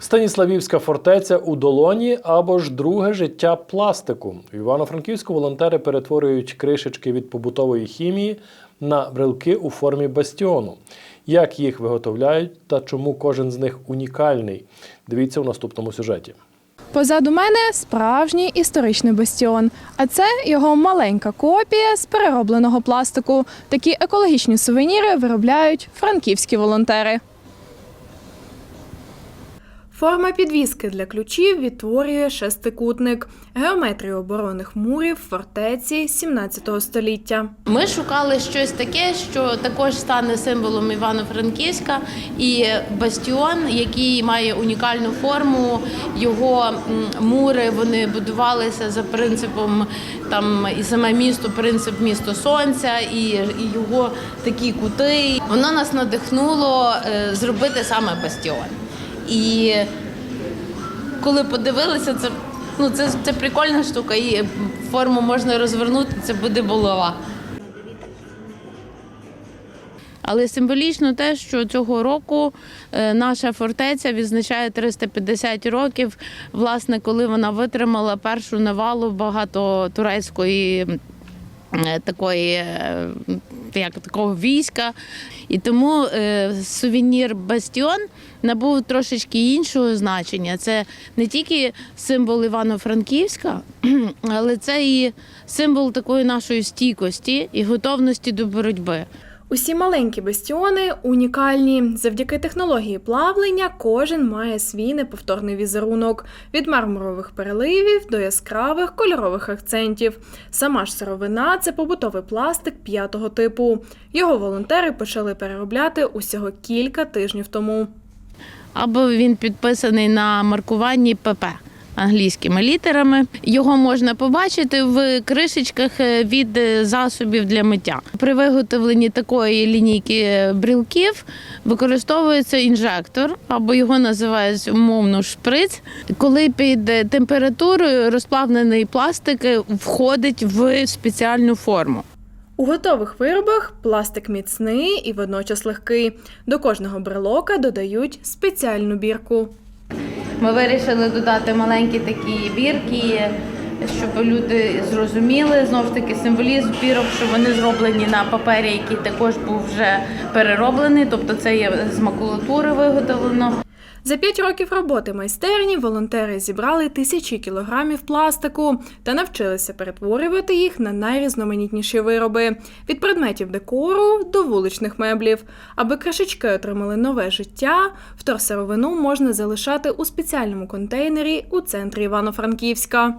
Станіславівська фортеця у долоні або ж друге життя пластику. В Івано-Франківську волонтери перетворюють кришечки від побутової хімії на брелки у формі бастіону. Як їх виготовляють та чому кожен з них унікальний? Дивіться у наступному сюжеті. Позаду мене справжній історичний бастіон, а це його маленька копія з переробленого пластику. Такі екологічні сувеніри виробляють франківські волонтери. Форма підвіски для ключів відтворює шестикутник, геометрію оборонних мурів фортеці 17 століття. Ми шукали щось таке, що також стане символом Івано-Франківська і бастіон, який має унікальну форму. Його мури вони будувалися за принципом там і саме місто, принцип місто сонця, і, і його такі кути. Воно нас надихнуло е, зробити саме бастіон. І коли подивилися, це ну це, це прикольна штука, і форму можна розвернути, це буде булава. Але символічно те, що цього року е, наша фортеця відзначає 350 років, власне, коли вона витримала першу навалу багато турецької е, такої е, як такого війська. І тому е, сувенір Бастіон набув трошечки іншого значення. Це не тільки символ Івано-Франківська, але це і символ такої нашої стійкості і готовності до боротьби. Усі маленькі бастіони унікальні. Завдяки технології плавлення кожен має свій неповторний візерунок від мармурових переливів до яскравих кольорових акцентів. Сама ж сировина це побутовий пластик п'ятого типу. Його волонтери почали переробляти усього кілька тижнів тому. або він підписаний на маркуванні ПП англійськими літерами. Його можна побачити в кришечках е, від е, засобів для миття. При виготовленні такої лінійки брілків використовується інжектор, або його називають умовно шприц. Коли під е, температурою розплавлений пластик входить в спеціальну форму. У готових виробах пластик міцний і водночас легкий. До кожного брелока додають спеціальну бірку. Ми вирішили додати маленькі такі бірки, щоб люди зрозуміли знову ж таки символізм бірок, що вони зроблені на папері, який також був вже перероблений, тобто це є з макулатури виготовлено. За п'ять років роботи майстерні волонтери зібрали тисячі кілограмів пластику та навчилися перетворювати їх на найрізноманітніші вироби від предметів декору до вуличних меблів. Аби кришечки отримали нове життя, вторсировину можна залишати у спеціальному контейнері у центрі Івано-Франківська.